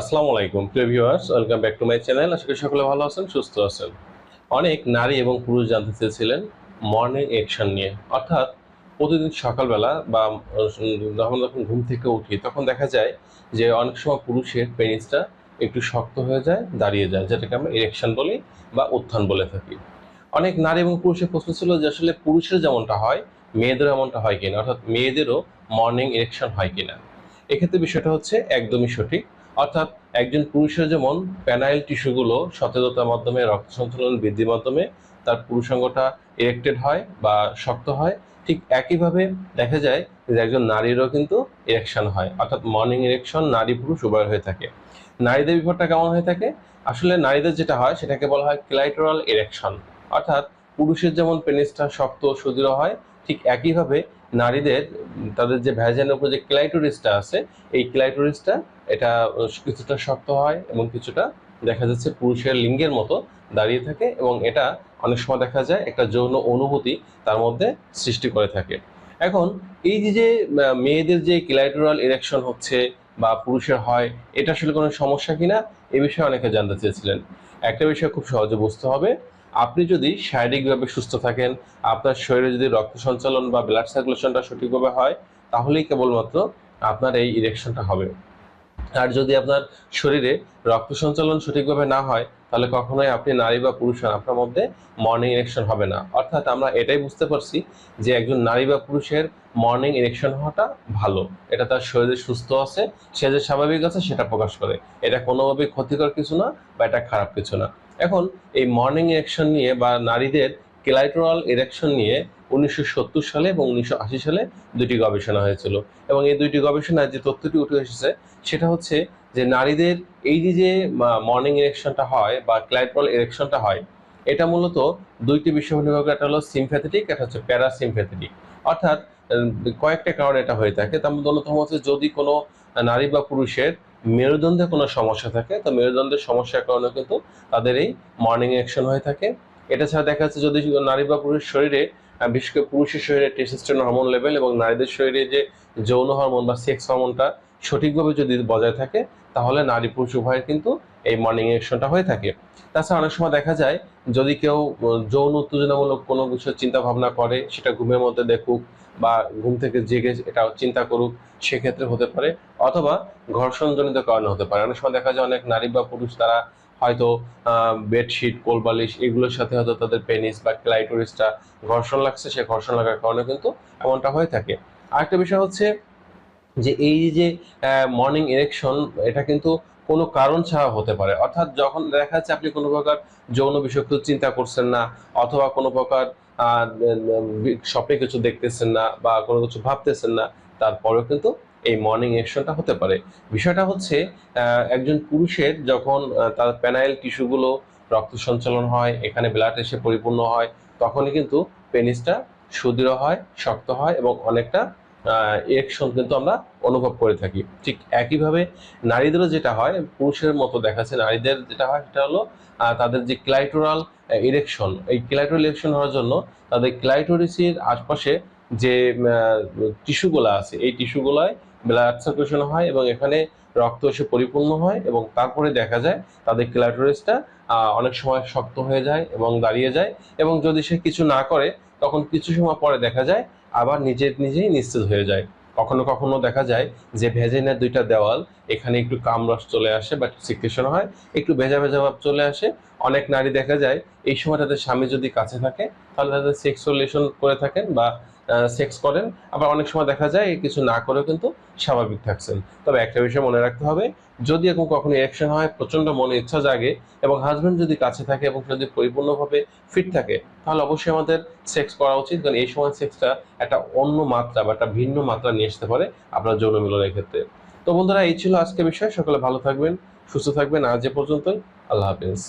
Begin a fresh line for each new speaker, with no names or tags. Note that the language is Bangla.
আসসালামু আলাইকুম, প্রিয় viewers, welcome back to my channel. আশা করি সকলে ভালো আছেন, সুস্থ আছেন। অনেক নারী এবং পুরুষ জানতে চেয়েছিলেন মর্নিং অ্যাকশন নিয়ে। অর্থাৎ প্রতিদিন সকালবেলা বা, যখন যখন ঘুম থেকে উঠি, তখন দেখা যায় যে অনেক সময় পুরুষের পেনিসটা একটু শক্ত হয়ে যায়, দাঁড়িয়ে যায়, যেটাকে আমরা ইরেকশন বলি বা উত্থান বলে থাকি। অনেক নারী এবং পুরুষের প্রশ্ন ছিল যে আসলে পুরুষের যেমনটা হয়, মেয়েদেরও এমনটা হয় কিনা? অর্থাৎ মেয়েদেরও মর্নিং ইরেকশন হয় কিনা? এক্ষেত্রে বিষয়টা হচ্ছে একদমই সঠিক। অর্থাৎ একজন পুরুষের যেমন প্যানাইল টিস্যুগুলো সতেজতার মাধ্যমে, রক্ত সঞ্চালন বৃদ্ধির মাধ্যমে তার পুরুষাঙ্গটা ইরেক্টেড হয় বা শক্ত হয়, ঠিক একইভাবে দেখা যায় যে একজন নারীরও কিন্তু ইরেকশন হয়, অর্থাৎ মর্নিং ইরেকশন নারী পুরুষ উভয় হয়ে থাকে। নারীদের বিপদটা কেমন হয়ে থাকে? আসলে নারীদের যেটা হয় সেটাকে বলা হয় ক্লাইটোরাল ইরেকশন অর্থাৎ পুরুষের যেমন পেনিসটা শক্ত সুদৃঢ় হয়, ঠিক একইভাবে নারীদের, তাদের যে ভ্যাজানের উপর যে ক্লাইটোরিসটা আছে, এই ক্লাইটোরিসটা, এটা কিছুটা শক্ত হয় এবং কিছুটা দেখা যাচ্ছে পুরুষের লিঙ্গের মতো দাঁড়িয়ে থাকে এবং এটা অনেক সময় দেখা যায় একটা যৌন অনুভূতি তার মধ্যে সৃষ্টি করে থাকে। এখন, এই যে মেয়েদের যে ক্লাইটোরাল ইরেকশন হচ্ছে বা পুরুষের হয়, এটা আসলে কোনো সমস্যা কিনা? এ বিষয়ে অনেকে জানতে চেয়েছিলেন। একটা বিষয় খুব সহজে বুঝতে হবে আপনি যদি শারীরিকভাবে সুস্থ থাকেন, আপনার শরীরে যদি রক্ত সঞ্চালন বা ব্লাড সার্কুলেশনটা সঠিকভাবে হয়, তাহলেই কেবলমাত্র আপনার এই ইরেকশনটা হবে। আর যদি আপনার শরীরে রক্ত সঞ্চালন সঠিকভাবে না হয়, তাহলে কখনোই আপনি নারী বা পুরুষ হন, আপনার মধ্যে মর্নিং ইরেকশন হবে না। অর্থাৎ আমরা এটাই বুঝতে পারছি যে একজন নারী বা পুরুষের মর্নিং ইরেকশন হওয়াটা ভালো। এটা তার শরীরে সুস্থ আছে, সে যে স্বাভাবিক আছে, সেটা প্রকাশ করে। এটা কোনোভাবেই ক্ষতিকর কিছু না বা এটা খারাপ কিছু না। এখন এই মর্নিং ইরেকশন নিয়ে বা নারীদের ক্লাইটোরাল ইরেকশন নিয়ে উনিশশো সত্তর সালে এবং উনিশশো আশি সালে দুটি গবেষণা হয়েছিল। এবং এই দুইটি গবেষণায় যে তথ্যটি উঠে এসেছে, সেটা হচ্ছে যে নারীদের এই যে যে মর্নিং ইরেকশনটা হয় বা ক্লাইটোরাল ইরেকশনটা হয়, এটা মূলত দুইটি বিষয় একটা হলো সিমফ্যাথেটিক একটা হচ্ছে প্যারাসিমফ্যাথেটিক অর্থাৎ কয়েকটা কারণে এটা হয়ে থাকে। তার মধ্যে অন্যতম হচ্ছে যদি কোনো নারী বা পুরুষের মেরুদণ্ডে কোনো সমস্যা থাকে, তো মেরুদণ্ডের সমস্যার কারণে কিন্তু তাদের এই মর্নিং অ্যাকশন হয়ে থাকে। এটা ছাড়া দেখা যাচ্ছে যদি নারী বা পুরুষ শরীরে বিশেষ করে পুরুষের শরীরে টেস্টোস্টেরন হরমোন লেভেল এবং নারীদের শরীরে যে যৌন হরমোন বা সেক্স হরমোনটা সঠিকভাবে যদি বজায় থাকে, তাহলে নারী পুরুষ উভয়ের কিন্তু এই মর্নিং অ্যাকশনটা হয়ে থাকে। তাছাড়া অনেক সময় দেখা যায়, যদি কেউ যৌন উত্তেজনামূলক কোনো কিছু চিন্তা ভাবনা করে, সেটা ঘুমের মধ্যে দেখুক বা ঘুম থেকে জেগে এটা চিন্তা করুক, সেক্ষেত্রে হতে পারে। অথবা ঘর্ষণজনিত কারণে হতে পারে। অনেক সময় দেখা যায় অনেক নারী বা পুরুষ তারা হয়তো বেডশিট কোলবালিশ এগুলোর সাথে হয়তো তাদের পেনিস বা ক্লাইটোরিসটা ঘর্ষণ লাগছে, সে ঘর্ষণ লাগার কারণে কিন্তু এমনটা হয়ে থাকে। আরেকটা বিষয় হচ্ছে যে এই যে মর্নিং ইরেকশন এটা কিন্তু কোনো কারণ ছাড়া হতে পারে। অর্থাৎ যখন দেখা যাচ্ছে আপনি কোনো প্রকার যৌন বিষয়ক চিন্তা করছেন না, অথবা কোনো প্রকার স্বপ্নে কিছু দেখতেছেন না বা কোনো কিছু ভাবতেছেন না, তারপরেও কিন্তু এই মর্নিং অ্যাকশনটা হতে পারে। বিষয়টা হচ্ছে একজন পুরুষের যখন তার প্যানাইল টিস্যুগুলো রক্ত সঞ্চালন হয়, এখানে ব্লাড এসে পরিপূর্ণ হয়, তখনই কিন্তু পেনিসটা সুদৃঢ় হয়, শক্ত হয় এবং অনেকটা ইরেকশন কিন্তু আমরা অনুভব করে থাকি। ঠিক একইভাবে নারীদেরও যেটা হয়, পুরুষের মতো দেখাচ্ছে, নারীদের যেটা হয় সেটা হলো তাদের যে ক্লাইটোরাল ইরেকশন এই ক্লাইটোরাল ইরেকশন হওয়ার জন্য তাদের ক্লাইটোরিসের আশপাশে যে টিস্যুগুলো আছে, এই টিস্যুগুলায় ব্লাড সার্কুলেশন হয় এবং এখানে রক্ত এসে পরিপূর্ণ হয় এবং তারপরে দেখা যায় তাদের ক্লাইটোরিসটা অনেক সময় শক্ত হয়ে যায় এবং দাঁড়িয়ে যায় এবং যদি সে কিছু না করে, তখন কিছু সময় পরে দেখা যায় আবার নিজের নিজেই নিশ্চিত হয়ে যায়। কখনো কখনো দেখা যায় যে ভেজেনের দুইটা দেওয়াল, এখানে একটু কামরস চলে আসে বা সিকুয়েশন হয়, একটু ভেজা ভেজা ভাব চলে আসে। অনেক নারী দেখা যায় এই সময় তাদের স্বামী যদি কাছে থাকে, তাহলে তাদের সেক্স রিলেশন করে থাকেন বা সেক্স করেন। আবার অনেক সময় দেখা যায় কিছু না করেও কিন্তু স্বাভাবিক থাকছেন। তবে একটা বিষয় মনে রাখতে হবে, যদি এরকম কখনো ইরেকশন হয় প্রচণ্ড মনে ইচ্ছা জাগে এবং হাজব্যান্ড যদি কাছে থাকে এবং যদি পরিপূর্ণভাবে ফিট থাকে, তাহলে অবশ্যই আমাদের সেক্স করা উচিত। কারণ এই সময় সেক্সটা একটা অন্য মাত্রা বা একটা ভিন্ন মাত্রা নিয়ে আসতে পারে আপনার যৌন মিলনের ক্ষেত্রে। তো বন্ধুরা, এই ছিল আজকে বিষয়। সকলে ভালো থাকবেন, সুস্থ থাকবেন। আজ এ পর্যন্তই। আল্লাহ হাফিজ।